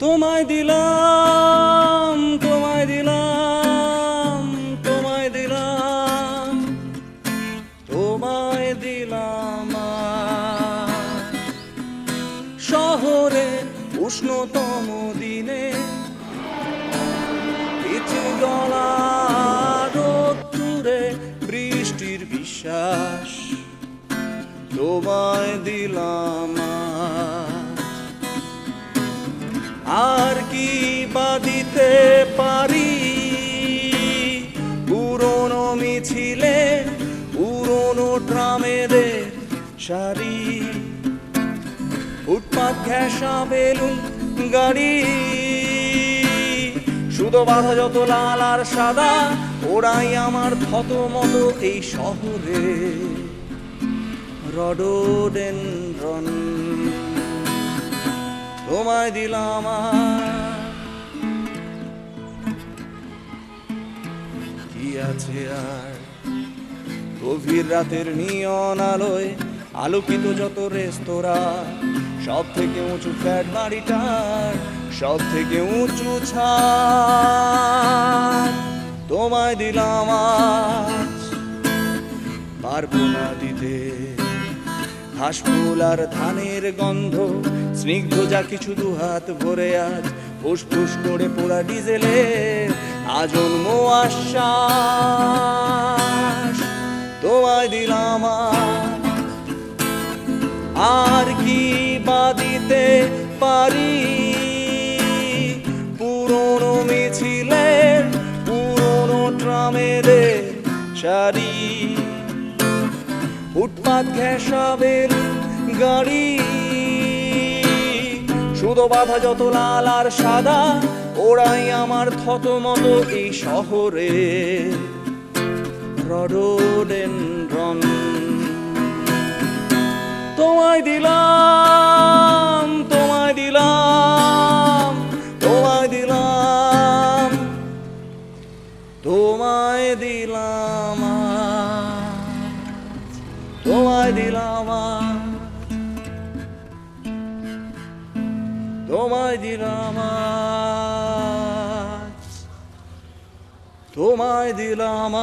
তোমায় দিলাম তোমায় দিলাম তোমায় দিলাম তোমায় দিলাম শহরে উষ্ণতম দিনে কিছু গলা রোদ্দুরে বৃষ্টির বিশ্বাস তোমায় দিলাম আর কি বা দিতে পারি? পুরনো মিছিলে, পুরনো ট্রামেদের সারি। ফুটপাত ঘেঁষা বেলুন, গাড়ি। শুধু বাধা যত লাল আর সাদা, ওরাই আমার থত মতো এই শহরে। রডোডেনড্রন তোমায় দিলাম কি আছে আর? গভীর রাতের নিয়ন আলোয় আলোকিত যত রেস্তোরাঁ সব থেকে উঁচু ফ্ল্যাট বাড়িটার সব থেকে উঁচু ছাদ তোমায় দিলাম আজ। পারব না দিতে। ঘাস ফুল আর ধানের গন্ধ। স্নিগ্ধ যা কিছু দু হাত ভরে আজ, ফুসফুস করে পোড়া ডিজেলে আজন্ম আশ্বাস। তোমায় দিলাম আর কি বা দিতে পারি? পুরনো মিছিলের, পুরনো ট্রামেদের সারি। ফুটপাত ঘেঁষাবেল গাড়ি। শুধু বাধা যত লাল আর সাদা, ওরাই আমার থত মতো এই শহরে। রডোডেনড্রন। তোমায় দিলাম তোমায় দিলাম তোমায় দিলাম তোমায় দিলাম। আজ। তোমায় দিলাম আজ। তোমায় দিলাম